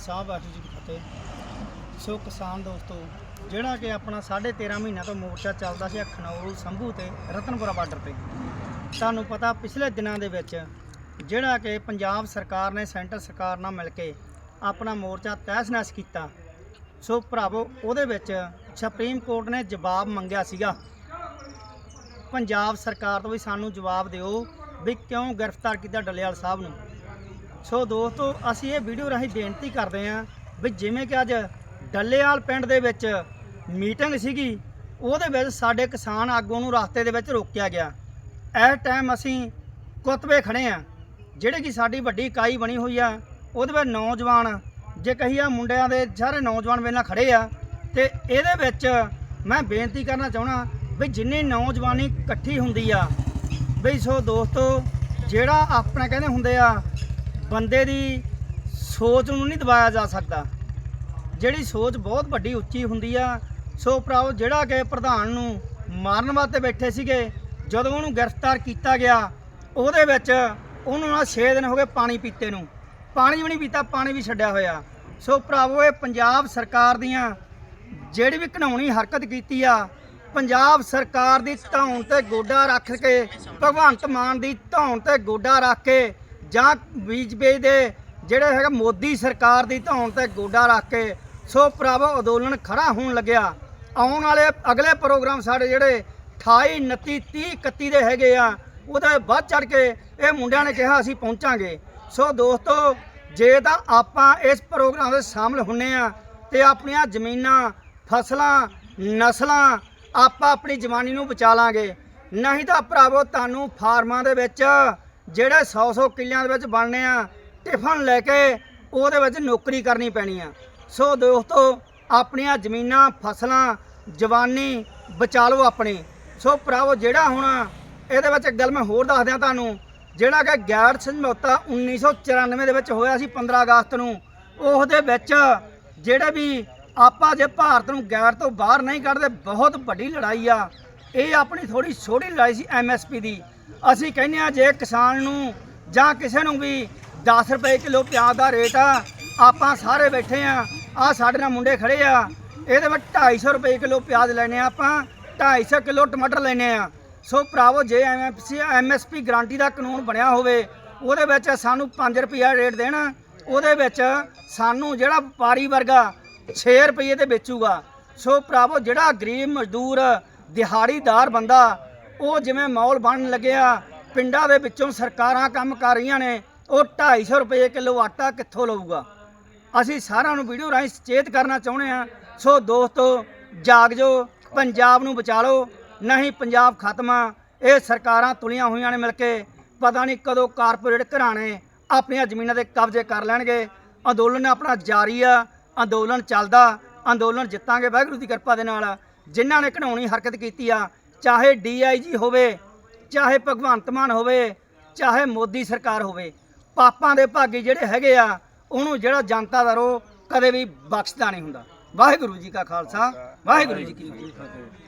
ਸਾਹਿਬ ਵਾਹਿਗੁਰੂ ਜੀ ਕੀ ਫਤਿਹ। ਸੋ ਕਿਸਾਨ ਦੋਸਤੋ, ਜਿਹੜਾ ਕਿ ਆਪਣਾ 13.5 ਮਹੀਨਿਆਂ ਤੋਂ ਮੋਰਚਾ ਚੱਲਦਾ ਸੀ ਖਨੌਰ ਸੰਭੂ ਤੇ ਰਤਨਪੁਰਾ ਬਾਰਡਰ ਤੇ। ਤੁਹਾਨੂੰ ਪਤਾ ਪਿਛਲੇ ਦਿਨਾਂ ਦੇ ਵਿੱਚ ਜਿਹੜਾ ਕਿ ਪੰਜਾਬ ਸਰਕਾਰ ਨੇ ਸੈਂਟਰ ਸਰਕਾਰ ਨਾਲ ਮਿਲ ਕੇ ਆਪਣਾ ਮੋਰਚਾ ਤਹਿਸ-ਨਹਿਸ ਕੀਤਾ। ਸੋ ਭਰਾਵੋ, ਉਹਦੇ ਵਿੱਚ ਸੁਪਰੀਮ ਕੋਰਟ ਨੇ ਜਵਾਬ ਮੰਗਿਆ ਸੀਗਾ। ਪੰਜਾਬ ਸਰਕਾਰ ਤੋਂ ਵੀ ਸਾਨੂੰ ਜਵਾਬ ਦਿਓ ਵੀ ਕਿਉਂ ਗ੍ਰਿਫਤਾਰ ਕੀਤਾ ਡੱਲੇਵਾਲ ਸਾਹਿਬ ਨੂੰ। ਸੋ ਦੋਸਤੋ, ਅਸੀਂ ਇਹ ਵੀਡੀਓ ਰਾਹੀਂ ਬੇਨਤੀ ਕਰਦੇ ਹਾਂ ਵੀ ਜਿਵੇਂ ਕਿ ਅੱਜ ਡੱਲੇਵਾਲ ਪਿੰਡ ਦੇ ਵਿੱਚ ਮੀਟਿੰਗ ਸੀਗੀ, ਉਹਦੇ ਵਿੱਚ ਸਾਡੇ ਕਿਸਾਨ ਆਗੂਆਂ ਨੂੰ ਰਸਤੇ ਦੇ ਵਿੱਚ ਰੋਕਿਆ ਗਿਆ। ਇਸ ਟਾਈਮ ਅਸੀਂ ਕੁਤਬੇ ਖੜੇ ਆ ਜਿਹੜੇ ਕਿ ਸਾਡੀ ਵੱਡੀ ਇਕਾਈ ਬਣੀ ਹੋਈ ਆ, ਉਹਦੇ ਵਿੱਚ ਨੌਜਵਾਨ, ਜੇ ਕਹੀਏ ਮੁੰਡਿਆਂ ਦੇ ਸਾਰੇ ਨੌਜਵਾਨ ਵੇਲੇ ਖੜੇ ਆ, ਤੇ ਇਹਦੇ ਵਿੱਚ ਮੈਂ ਬੇਨਤੀ ਕਰਨਾ ਚਾਹਣਾ ਵੀ ਜਿੰਨੀ ਨੌਜਵਾਨੀ ਇਕੱਠੀ ਹੁੰਦੀ ਆ ਬਈ ਸੋ ਦੋਸਤੋ, ਜਿਹੜਾ ਆਪਣੇ ਕਹਿੰਦੇ ਹੁੰਦੇ ਆ ਬੰਦੇ ਦੀ ਸੋਚ ਨੂੰ ਨਹੀਂ ਦਬਾਇਆ ਜਾ ਸਕਦਾ। ਜਿਹੜੀ ਸੋਚ ਬਹੁਤ ਵੱਡੀ ਉੱਚੀ ਹੁੰਦੀ ਆ, ਸੋ ਭਰਾਓ ਜਿਹੜਾ ਕਿ ਪ੍ਰਧਾਨ ਨੂੰ ਮਾਰਨ ਵਾਸਤੇ ਬੈਠੇ ਸੀਗੇ, ਜਦੋਂ ਉਹਨੂੰ ਗ੍ਰਿਫਤਾਰ ਕੀਤਾ ਗਿਆ, ਉਹਦੇ ਵਿੱਚ ਉਹਨੂੰ ਨਾਲ 6 ਦਿਨ ਹੋ ਗਏ ਪਾਣੀ ਪੀਤੇ ਨੂੰ। ਪਾਣੀ ਵੀ ਨਹੀਂ ਪੀਤਾ, ਪਾਣੀ ਵੀ ਛੱਡਿਆ ਹੋਇਆ। ਸੋ ਭਰਾਵੋ ਇਹ ਪੰਜਾਬ ਸਰਕਾਰ ਦੀਆਂ ਜਿਹੜੀ ਵੀ ਘਿਨਾਉਣੀ ਹਰਕਤ ਕੀਤੀ ਆ, ਪੰਜਾਬ ਸਰਕਾਰ ਦੀ ਧੌਣ ਤੇ ਗੋਡਾ ਰੱਖ ਕੇ, ਭਗਵੰਤ ਮਾਨ ਦੀ ਧੌਣ ਤੇ ਗੋਡਾ ਰੱਖ ਕੇ ਜਾਂ ਬੀਜਪੀ ਦੇ ਜਿਹੜੇ ਹੈਗਾ ਮੋਦੀ ਸਰਕਾਰ ਦੀ ਧੌਣ ਤੇ ਗੋਡਾ ਰੱਖ ਕੇ, ਸੋ ਭਰਾਵੋ ਅੰਦੋਲਨ ਖੜਾ ਹੋਣ ਲੱਗਿਆ। ਆਉਣ ਵਾਲੇ ਅਗਲੇ ਪ੍ਰੋਗਰਾਮ ਸਾਡੇ ਜਿਹੜੇ 28 29 30 31 ਦੇ ਹੈਗੇ ਆ, ਉਹਦੇ ਵੱਧ ਚੜ ਕੇ ਇਹ ਮੁੰਡਿਆਂ ਨੇ ਕਿਹਾ ਅਸੀਂ ਪਹੁੰਚਾਂਗੇ। ਸੋ ਦੋਸਤੋ, ਜੇ ਤਾਂ ਆਪਾਂ ਇਸ ਪ੍ਰੋਗਰਾਮ ਦੇ ਸ਼ਾਮਲ ਹੁੰਨੇ ਆ ਤੇ ਆਪਣੀਆਂ ਜ਼ਮੀਨਾਂ, ਫਸਲਾਂ, ਨਸਲਾਂ ਆਪਾਂ ਆਪਣੀ ਜਵਾਨੀ ਨੂੰ ਬਚਾ ਲਾਂਗੇ। ਨਹੀਂ ਤਾਂ ਭਰਾਵੋ, ਤੁਹਾਨੂੰ ਫਾਰਮਾਂ ਦੇ ਵਿੱਚ ਜਿਹੜੇ 100-100 ਕਿੱਲਿਆਂ ਦੇ ਵਿੱਚ ਬਣਨੇ ਆ, ਟਿਫਨ ਲੈ ਕੇ ਉਹਦੇ ਵਿੱਚ ਨੌਕਰੀ ਕਰਨੀ ਪੈਣੀ ਆ। ਸੋ ਦੋਸਤੋ, ਆਪਣੀਆਂ ਜ਼ਮੀਨਾਂ, ਫਸਲਾਂ, ਜਵਾਨੀ ਬਚਾ ਲਓ ਆਪਣੀ। ਸੋ ਭਰਾਵੋ, ਜਿਹੜਾ ਹੁਣ ਇਹਦੇ ਵਿੱਚ ਇੱਕ ਗੱਲ ਮੈਂ ਹੋਰ ਦੱਸ ਦਿਆਂ ਤੁਹਾਨੂੰ, ਜਿਹੜਾ ਕਿ ਗੈਰ ਸਮਝੌਤਾ 1994 ਦੇ ਵਿੱਚ ਹੋਇਆ ਸੀ 15 ਅਗਸਤ ਨੂੰ ਉਸ ਦੇ ਵਿੱਚ ਜਿਹੜੇ ਵੀ ਆਪਾਂ ਜੇ ਭਾਰਤ ਨੂੰ ਗੈਰ ਤੋਂ ਬਾਹਰ ਨਹੀਂ ਕੱਢਦੇ, ਬਹੁਤ ਵੱਡੀ ਲੜਾਈ ਆ। ਇਹ ਆਪਣੀ ਥੋੜੀ ਛੋਟੀ ਲੜਾਈ ਸੀ ਐਮਐਸਪੀ ਦੀ। ਅਸੀਂ ਕਹਿੰਦੇ ਆ ਜੇ ਕਿਸਾਨ ਨੂੰ ਜਾਂ ਕਿਸੇ ਨੂੰ ਵੀ 10 ਰੁਪਏ ਕਿਲੋ ਪਿਆਜ਼ ਦਾ ਰੇਟ ਆ, ਆਪਾਂ ਸਾਰੇ ਬੈਠੇ ਆ ਆ ਸਾਡੇ ਨਾਲ ਮੁੰਡੇ ਖੜੇ ਆ, ਇਹਦੇ ਵਿੱਚ 250 ਰੁਪਏ ਕਿਲੋ ਪਿਆਜ਼ ਲੈਣੇ ਆ ਆਪਾਂ 250 ਕਿਲੋ ਟਮਾਟਰ ਲੈਣੇ ਆ ਸੋ ਭਰਾਵੋ, ਜੇ ਐਮਐਸਪੀ ਐਮਐਸਪੀ ਗਾਰੰਟੀ ਦਾ ਕਾਨੂੰਨ ਬਣਿਆ ਹੋਵੇ, ਉਹਦੇ ਵਿੱਚ ਸਾਨੂੰ 5 ਰੁਪਿਆ ਰੇਟ ਦੇਣਾ, ਉਹਦੇ ਵਿੱਚ ਸਾਨੂੰ ਜਿਹੜਾ ਵਪਾਰੀ ਵਰਗਾ 6 ਰੁਪਏ ਤੇ ਵੇਚੂਗਾ। ਸੋ ਭਰਾਵੋ, ਜਿਹੜਾ ਗਰੀਬ ਮਜ਼ਦੂਰ, ਦਿਹਾੜੀਦਾਰ ਬੰਦਾ ਉਹ ਜਿਵੇਂ ਮੌਲ ਬਣਨ ਲੱਗਿਆ ਪਿੰਡਾਂ ਦੇ ਵਿੱਚੋਂ ਸਰਕਾਰਾਂ ਕੰਮ ਕਰ ਰਹੀਆਂ ਨੇ, ਉਹ 250 ਰੁਪਏ ਕਿਲੋ ਆਟਾ ਕਿੱਥੋਂ ਲਊਗਾ? ਅਸੀਂ ਸਾਰਿਆਂ ਨੂੰ ਵੀਡੀਓ ਰਾਹੀਂ ਸੁਚੇਤ ਕਰਨਾ ਚਾਹੁੰਦੇ ਆ ਸੋ ਦੋਸਤੋ ਜਾਗ ਜੋ ਪੰਜਾਬ ਨੂੰ ਬਚਾ ਲਓ, ਨਹੀਂ ਪੰਜਾਬ ਖਤਮ ਆ, ਇਹ ਸਰਕਾਰਾਂ ਤੁਲੀਆਂ ਹੋਈਆਂ ਨੇ ਮਿਲ ਕੇ, ਪਤਾ ਨਹੀਂ ਕਦੋਂ ਕਾਰਪੋਰੇਟ ਘਰਾਣੇ ਆਪਣੀਆਂ ਜ਼ਮੀਨਾਂ ਤੇ ਕਬਜ਼ੇ ਕਰ ਲੈਣਗੇ, ਅੰਦੋਲਨ ਆਪਣਾ ਜਾਰੀ ਆ, ਅੰਦੋਲਨ ਚੱਲਦਾ, ਅੰਦੋਲਨ ਜਿੱਤਾਂਗੇ, ਵਾਹਿਗੁਰੂ ਦੀ ਕਿਰਪਾ ਦੇ ਨਾਲ, ਜਿਨ੍ਹਾਂ ਨੇ ਘਣਾਉਣੀ ਹਰਕਤ ਕੀਤੀ ਆ ਚਾਹੇ ਡੀਆਈਜੀ ਹੋਵੇ, ਚਾਹੇ ਭਗਵੰਤ ਮਾਨ ਹੋਵੇ, ਚਾਹੇ ਮੋਦੀ ਸਰਕਾਰ ਹੋਵੇ, ਪਾਪਾਂ ਦੇ ਭਾਗੀ ਜਿਹੜੇ ਹੈਗੇ ਆ, ਉਹਨੂੰ ਜਿਹੜਾ ਜਨਤਾ ਦਾ ਰੋ ਕਦੇ ਵੀ ਬਖਸ਼ਦਾ ਨਹੀਂ ਹੁੰਦਾ। ਵਾਹਿਗੁਰੂ ਜੀ ਕਾ ਖਾਲਸਾ, ਵਾਹਿਗੁਰੂ ਜੀ ਕੀ ਫਤਿਹ।